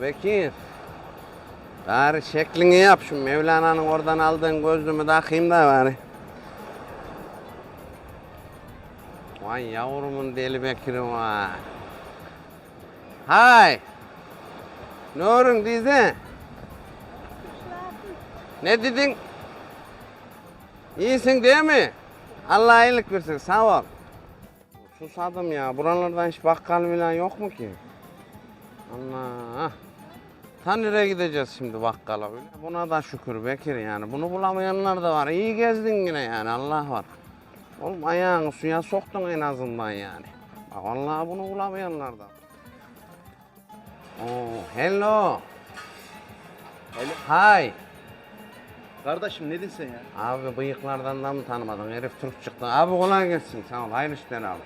Bekir. Bari şeklini yap şu Mevlana'nın oradan aldığın gözlüğümü takayım da bari. Vay yavrumun deli Bekir'im var. Hay. Ne olun dizi? Ne dedin? İyisin değil mi? Allah iyilik versin sağ ol. Susadım ya. Buralardan hiç bakkal falan yok mu ki? Allah. Ta nereye gideceğiz şimdi bakkala böyle? Buna da şükür Bekir yani. Bunu bulamayanlar da var. İyi gezdin yine yani Allah var. Oğlum ayağını suya soktun en azından yani. Bak vallahi bunu bulamayanlar da. Oo, hello. Hello. Hi. Kardeşim ne diyorsun ya? Abi bıyıklardan da mı tanımadın? Herif Türk çıktı. Abi kolay gelsin. Sağ ol. Hayırlı işler abi.